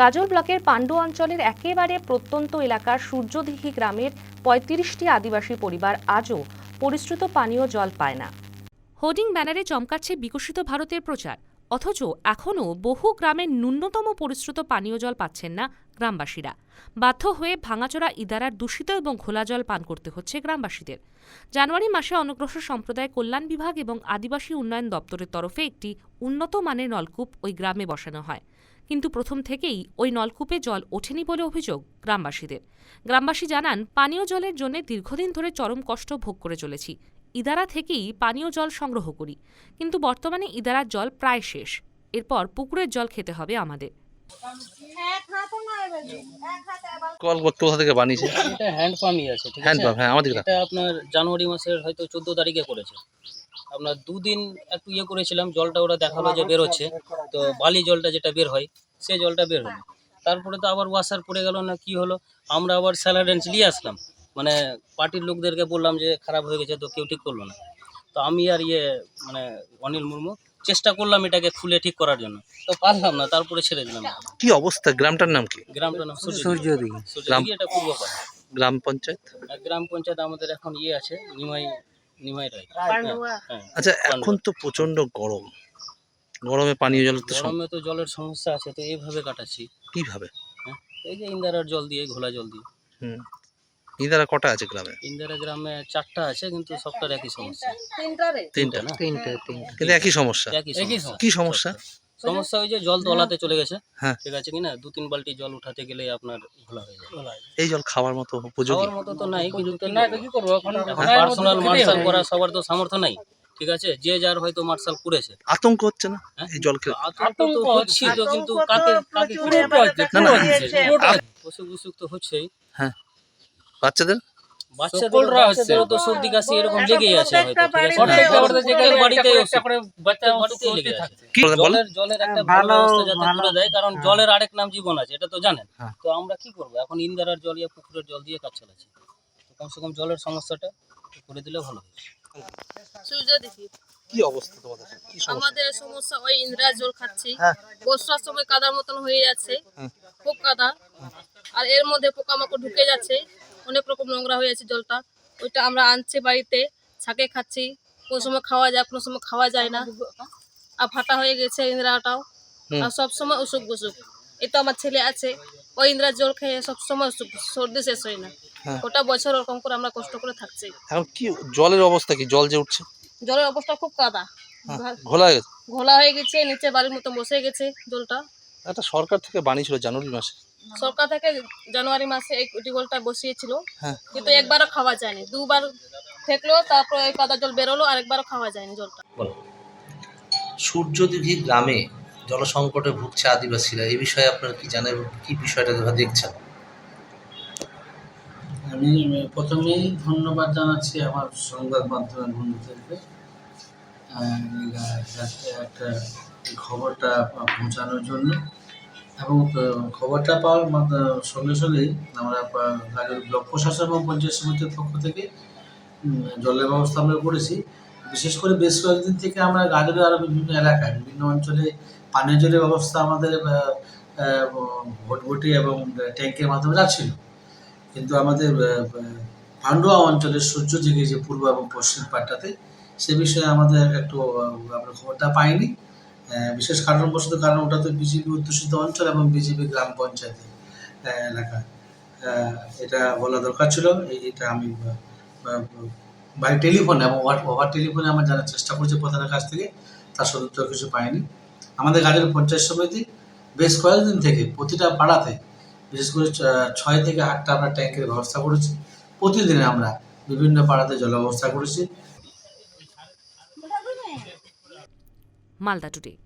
গাজল ব্লকের পাণ্ডু অঞ্চলের একেবারে প্রত্যন্ত এলাকার সূর্যদিঘি গ্রামের পঁয়ত্রিশটি আদিবাসী পরিবার আজও পরিশ্রুত পানীয় জল পায় না। হোর্ডিং ব্যানারে চমকাচ্ছে বিকশিত ভারতের প্রচার, অথচ এখনও বহু গ্রামের ন্যূনতম পরিশ্রুত পানীয় জল পাচ্ছেন না গ্রামবাসীরা। বাধ্য হয়ে ভাঙাচোরা ইদারার দূষিত এবং ঘোলা জল পান করতে হচ্ছে গ্রামবাসীদের। জানুয়ারি মাসে অনগ্রসর সম্প্রদায় কল্যাণ বিভাগ এবং আদিবাসী উন্নয়ন দপ্তরের তরফে একটি উন্নত মানের নলকূপ ওই গ্রামে বসানো হয়। কিন্তু প্রথম থেকেই ওই নলকূপে জল ওঠেনি বলে অভিযোগ গ্রামবাসীদের। গ্রামবাসী জানান পানীয় জলের জন্য দীর্ঘদিন ধরে চরম কষ্ট ভোগ করে চলেছি। ইদারা থেকেই পানীয় জল সংগ্রহ করি। কিন্তু বর্তমানে ইদারার জল প্রায় শেষ। এরপর পুকুরের জল খেতে হবে আমাদের। কল কোথা থেকে বানিয়েছে? এটা হ্যান্ড পাম্পই আছে ঠিক হ্যান্ড পাম্প হ্যাঁ আমাদের এটা আপনার জানুয়ারি মাসের হয়তো চোদ্দ তারিখে করেছে। আপনার দুদিন একটু ইয়ে করেছিলাম জলটা ওরা দেখাল যে বের হচ্ছে তো বালি জলটা যেটা বের হয় সে জলটা বের হলো। তারপরে তো আবার ওয়াশার পড়ে গেল না কি হলো? আমরা আবার স্যালাডেন্স নিয়ে আসলাম। মানে পার্টির লোকদেরকে বললাম যে খারাপ হয়ে গেছে তো কেউ ঠিক করল না। তো আমি আর ইয়ে মানে অনিল মুর্মু চেষ্টা করলাম এটাকে খুলে ঠিক করার জন্য। তো পারলাম না তারপরে ছেড়ে দিলাম। কি অবস্থা? গ্রামটার নাম কি? গ্রামটার নাম সূর্য সূর্যদিঘি। সূর্যদিঘি এটা পূর্বপাড়া গ্রাম পঞ্চায়েত? আর গ্রাম পঞ্চায়েত আমাদের এখন ইয়ে আছে নিমাই হ্যাঁ, হ্যাঁ। আচ্ছা এখন তো প্রচণ্ড গরম। গরমে পানীয় জল তো গরমে তো জলের সমস্যা আছে তো এইভাবে কাটাচ্ছি। কীভাবে? এই যে ইন্দারার জল দিয়ে ঘোলা জল দিয়ে। হুম। ইদারা কটা আছে গ্রামে? ইন্দারা গ্রামে চারটা আছে কিন্তু সবটার একই সমস্যা। তিনটা না? তিনটা তিনটা। কিন্তু একই সমস্যা। একই সমস্যা। কি সমস্যা। সমস্যা যে জল তোলাতে চলে গেছে। হ্যাঁ। ঠিক আছে কি না? দু তিন বালতি জল উঠাতে গেলে আপনার ঘোলা হয়ে যায় এই জল খাওয়ার মতো উপযোগী? খাওয়ার মতো তো নাই কিন্তু কি করব? এখন পার্সোনাল মার্শাল করা সবার তো সামর্থ্য নাই। ঠিক আছে? যে যার হয়তো মার্শাল করেছে আতঙ্ক হচ্ছে না হ্যাঁ? এই জল খেয়ে আতঙ্ক তো হচ্ছে তো কিন্তু কাকে কাকে কি না, না। অসুখ বিসুখ তো হচ্ছেই। বাচ্চাদের? বাচ্চাদের বাচ্চাদেরও তো সর্দি কাশি এরকম লেগেই আছে লেগে জলের জলের একটা ভালো ব্যবস্থা যাতে করে দেয় কারণ জলের আরেক নাম জীবন আছে এটা তো জানেন। হ্যাঁ। তো আমরা কি করব? এখন ইন্দারার জল ইয়া পুকুরের জল দিয়ে কাজ চালাচ্ছি। তো কমসে কম জলের সমস্যাটা করে দিলে ভালো হয়। সূর্য দেখি। কি অবস্থা তোমাদের? কি সমস্যা? আমাদের সমস্যা ওই ইন্দিরা জল খাচ্ছি। হ্যাঁ। বর্ষার সময় কাদার মতন হয়ে যাচ্ছে খুব কাদা। আর এর মধ্যে পোকামাকড় ঢুকে যাচ্ছে। অনেক রকম নোংরা হয়ে আছে জলটা। ওইটা আমরা আনছি বাড়িতে ছাকে খাচ্ছি। কোনো সময় খাওয়া যায় কোনো সময় খাওয়া যায় না। আর ফাটা হয়ে গেছে ইন্দিরাটাও। আর সব সময় অসুখ বসুখ। এই তো আমার ছেলে আছে। ওই ইন্দিরা জল খেয়ে সবসময় অসুখ সর্দি শেষ হয় না। হ্যাঁ। গোটা বছর ওরকম করে আমরা কষ্ট করে থাকছি। এখন কি জলের অবস্থা কি? জল যে উঠছে? জলের অবস্থা খুব কাদা। হ্যাঁ, ঘোলা হয়ে গেছে? ঘোলা হয়ে গেছে নিচে বাড়ির মতো বসে গেছে জলটা। একটা সরকার থেকে বানিয়েছিল জানুয়ারি মাসে। সরকার থেকে জানুয়ারি মাসে এই টিউবওয়েলটা বসিয়েছিল। হ্যাঁ। কিন্তু একবারও খাওয়া যায়নি। দুবার ফেকলো তারপর এই কাদা জল বেরোলো আর একবারও খাওয়া যায়নি জলটা। সূর্যদিঘি গ্রামে জলসংকটে ভুগছে আদিবাসীরা এই বিষয়ে আপনারা কি জানেন কি বিষয়টা দেখছেন? আমি প্রথমেই ধন্যবাদ জানাচ্ছি আমার সংবাদ মাধ্যমের বন্ধুদেরকে একটা এই খবরটা পৌঁছানোর জন্য। এবং খবরটা পাওয়ার সঙ্গে সঙ্গেই আমরা গাজল ব্লক প্রশাসন এবং পঞ্চায়েত সমিতির পক্ষ থেকে জলের ব্যবস্থা আমরা করেছি। বিশেষ করে বেশ কয়েকদিন থেকে আমরা গাজলের আরও বিভিন্ন এলাকায় বিভিন্ন অঞ্চলে পানীয় জলের ব্যবস্থা আমাদের আহ, এবং ট্যাঙ্কের মাধ্যমে যাচ্ছিল। কিন্তু আমাদের পান্ডুয়া অঞ্চলের সূর্য জেগে যে পূর্ব এবং পশ্চিম পাটটাতে সে বিষয়ে আমাদের একটু আমরা খবরটা পাইনি। বিশেষ কারণবশত কারণ ওটা তো বিজেপি অধ্যুষিত অঞ্চল এবং বিজেপি গ্রাম পঞ্চায়েত এলাকা। এটা বলা দরকার ছিল। এটা আমি বাই টেলিফোনে এবং ওভার টেলিফোনে আমার জানার চেষ্টা করছি প্রধানের কাছ থেকে। তার সদুত্তর কিছু পাইনি। আমাদের গাজল পঞ্চায়েত সমিতি বেশ কয়েকদিন থেকে প্রতিটা পাড়াতে, বিশেষ করে ছয় থেকে আটটা আমরা ট্যাঙ্কের ব্যবস্থা করেছি। প্রতিদিনে আমরা বিভিন্ন পাড়াতে জল ব্যবস্থা করেছি। Malda today.